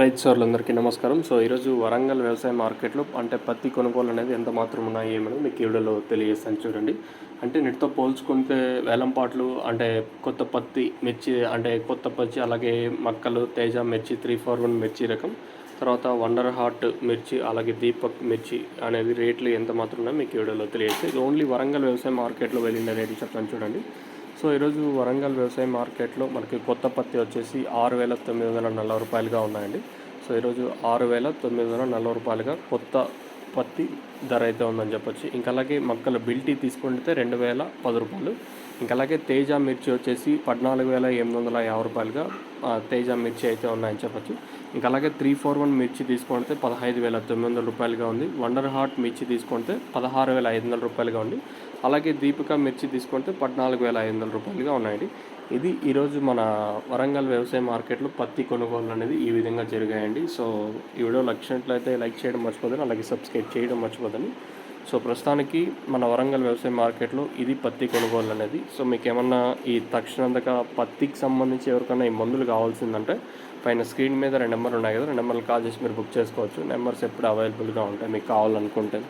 రైతు సోర్లందరికీ నమస్కారం. సో ఈరోజు వరంగల్ వ్యవసాయ మార్కెట్లో అంటే పత్తి కొనుగోలు అనేది ఎంత మాత్రం ఉన్నాయి ఏమని మీకు ఈవిడలో తెలియజేస్తాను. చూడండి. అంటే నెట్తో పోల్చుకుంటే వేలంపాట్లు అంటే కొత్త పత్తి మిర్చి అంటే కొత్త పచ్చి అలాగే మక్కలు తేజ మిర్చి త్రీ ఫోర్ వన్ మిర్చి రకం. తర్వాత వండర్ హార్ట్ మిర్చి అలాగే దీపక్ మిర్చి అనేది రేట్లు ఎంత మాత్రం ఉన్నాయో మీకు ఈవిడలో తెలియజేస్తాయి ఓన్లీ వరంగల్ వ్యవసాయ మార్కెట్లో వెళ్ళిన రేట్లు చెప్తాను చూడండి. సో ఈరోజు వరంగల్ వ్యవసాయ మార్కెట్లో మనకి కొత్త పత్తి వచ్చేసి ఆరు వేల తొమ్మిది వందల నలభై రూపాయలుగా ఉన్నాయండి. సో ఈరోజు ఆరు వేల తొమ్మిది వందల నలభై రూపాయలుగా కొత్త పత్తి ధర అయితే ఉందని చెప్పొచ్చు. ఇంకా అలాగే మొక్కల బిల్టీ తీసుకుంటే రెండు వేల పది రూపాయలు. ఇంకా అలాగే తేజ మిర్చి వచ్చేసి పద్నాలుగు వేల ఎనిమిది వందల యాభై రూపాయలుగా తేజ మిర్చి అయితే ఉన్నాయని చెప్పచ్చు. ఇంకా అలాగే త్రీ ఫోర్ వన్ మిర్చి తీసుకుంటే పదహైదు వేల తొమ్మిది వందల రూపాయలుగా ఉంది. వండర్ హార్ట్ మిర్చి తీసుకుంటే పదహారు వేల ఐదు వందల రూపాయలుగా ఉంది. అలాగే దీపిక మిర్చి తీసుకుంటే పద్నాలుగు వేల ఐదు వందల రూపాయలుగా ఉన్నాయండి. ఇది ఈరోజు మన వరంగల్ వ్యవసాయ మార్కెట్లో పత్తి కొనుగోలు అనేది ఈ విధంగా జరిగాయండి. సో ఈ వీడియో నచ్చినట్లయితే లైక్ చేయడం మర్చిపోదని అలాగే సబ్స్క్రైబ్ చేయడం మర్చిపోదని సో ప్రస్తుతానికి మన వరంగల్ వ్యవసాయ మార్కెట్లో ఇది పత్తి కొనుగోలు అనేది. సో మీకు ఏమన్నా ఈ తక్షణంతగా పత్తికి సంబంధించి ఎవరికైనా ఈ మందులు కావాల్సిందంటే పైన స్క్రీన్ మీద రెండు నెంబర్లు ఉన్నాయి కదా రెండు నెంబర్లు కాల్ చేసి మీరు బుక్ చేసుకోవచ్చు. నెంబర్స్ ఎప్పుడు అవైలబుల్గా ఉంటాయి మీకు కావాలనుకుంటే.